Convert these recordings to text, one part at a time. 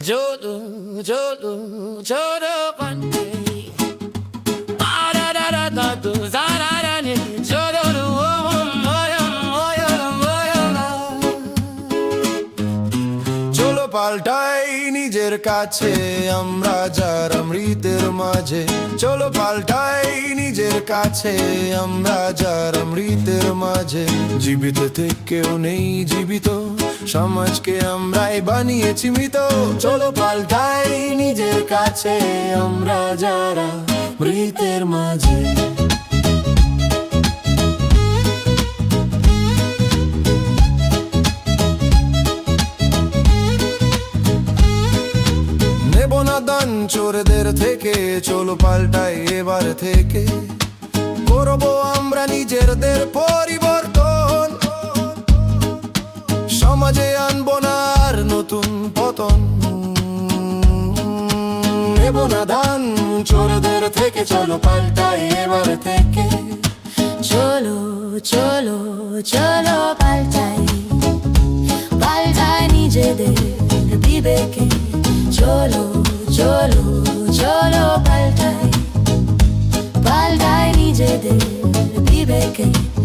Jolo, jolo, jolo bande. Ah da da da da do za da da ni. Jolo do oh oh moyo moyo moyo la. চলো পাল্টাই নিজের কাছে আমরা যার অমৃতের মাঝে চলো পাল্টাই নিজের কাছে আমরা যার অমৃতের মাঝে জীবিত থেকেও নেই জীবিত সমাজকে আমরাই বানিয়েছি মৃত। চলো পাল্টাই নিজের কাছে, আমরা যারা মৃতের মাঝে। দান চোরদের থেকে, চলো পাল্টাই এবার থেকে। করব আমরা নিজেদের পরিবর্তন নেব না দান চোরদের থেকে চলো পাল্টাই এবার থেকে। চলো চলো চলো পাল্টাই। পাল্টাই নিজেদের বিবেকে। চলো চলো চলো পাল্টাই। পাল্টাই নিজেদের বিবেকে।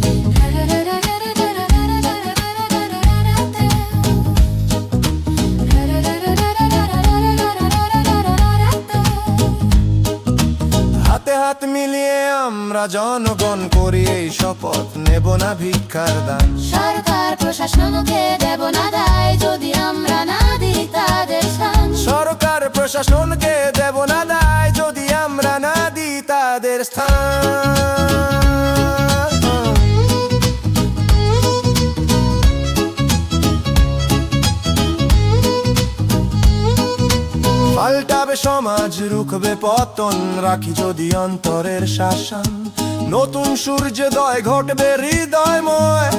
আমরা জনগণ করি এই শপথ নেব না ভিক্ষার দান। সরকার প্রশাসনকে দেব না দায় যদি আমরা না দিই তাদের স্থান। সরকার প্রশাসনকে দেব না দায় যদি আমরা না দিই তাদের স্থান। পাল্টাবে সমাজ রুখবে পতন, রাখি যদি অন্তরের শাসন। নতুন সূর্যোদয় ঘটবে হৃদয়ময়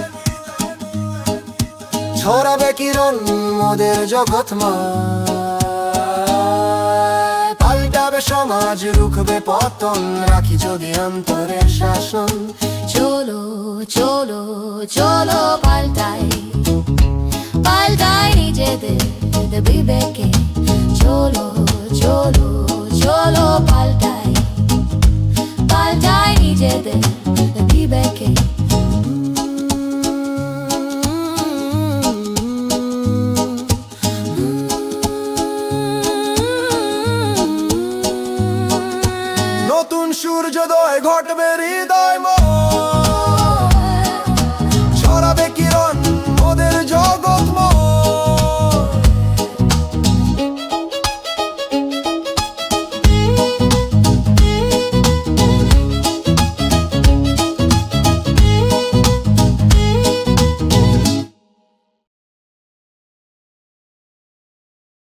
ছড়াবে কিরণ মোদের জগৎময় পাল্টাবে সমাজ, রুখবে পতন, রাখি যদি অন্তরের শাসন। চলো চলো চলো পাল্টাই। বিবেকে নতুন সূর্যোদয় ঘটবে হৃদয়ময়